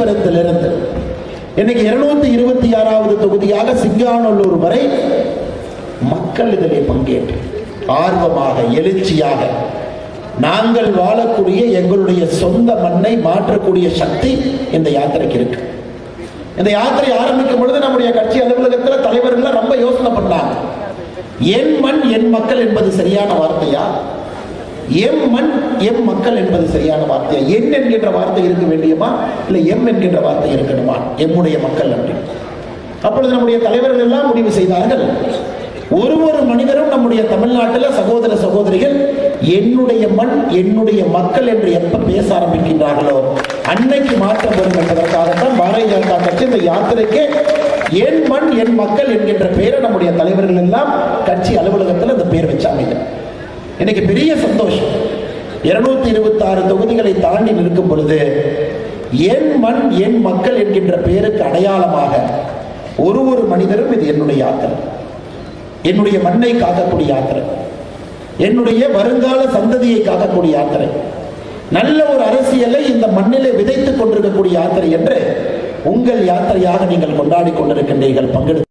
காஞ்சிபுரத்திலிருந்து இன்னைக்கு இருநூத்தி இருபத்தி ஆறாவது தொகுதியாக சிங்கானல்லூர் வரை மக்கள் இதிலே பங்கேற்று ஆர்வமாக எழுச்சியாக நாங்கள் வாழக்கூடிய எங்களுடைய சொந்த மண்ணை மாற்றக்கூடிய சக்தி இந்த யாத்திரைக்கு இருக்கு. இந்த யாத்திரை ஆரம்பிக்கும் பொழுது நம்முடைய கட்சி அலுவலகத்தில் தலைவர்கள் ரொம்ப யோசனை பண்ணாங்க. என் மண் என் மக்கள் என்பது சரியான வார்த்தையா? எம் மண் எம் மக்கள் என்பது சரியான வார்த்தையா? என் என்கின்ற வார்த்தை இருக்க வேண்டியமா? இல்லை எம் என்கின்ற வார்த்தை இருக்கணுமா? எம்முடைய மக்கள் அப்படி. அப்பொழுது நம்முடைய தலைவர்கள் எல்லாம் முடிவு செய்தார்கள். ஒரு ஒரு மனிதரும் நம்முடைய தமிழ்நாட்டில் சகோதர சகோதரிகள் என்னுடைய மண் என்னுடைய மக்கள் என்று எப்ப பேச ஆரம்பிக்கின்றார்களோ அன்னைக்கு மாற்றம் வரும் என்பதற்காகத்தான் பாரதிய ஜனதா கட்சி இந்த யாத்திரைக்கு என் மண் என் மக்கள் என்கின்ற பெயரை நம்முடைய தலைவர்கள் எல்லாம் கட்சி அலுவலகம் இன்னைக்கு பெரிய சந்தோஷம். இருநூத்தி இருபத்தி ஆறு தொகுதிகளை தாண்டி நிற்கும் பொழுது என் மண் என் மக்கள் என்கின்ற பெயருக்கு அடையாளமாக ஒரு ஒரு மனிதரும் இது என்னுடைய யாத்திரை என்னுடைய மண்ணை காக்கக்கூடிய யாத்திரை என்னுடைய வருங்கால சந்ததியை காக்கக்கூடிய யாத்திரை நல்ல ஒரு அரசியலை இந்த மண்ணிலே விதைத்துக் கொண்டிருக்கக்கூடிய யாத்திரை என்று உங்கள் யாத்திரையாக நீங்கள் கொண்டாடி கொண்டிருக்கின்றீர்கள். பங்கெடு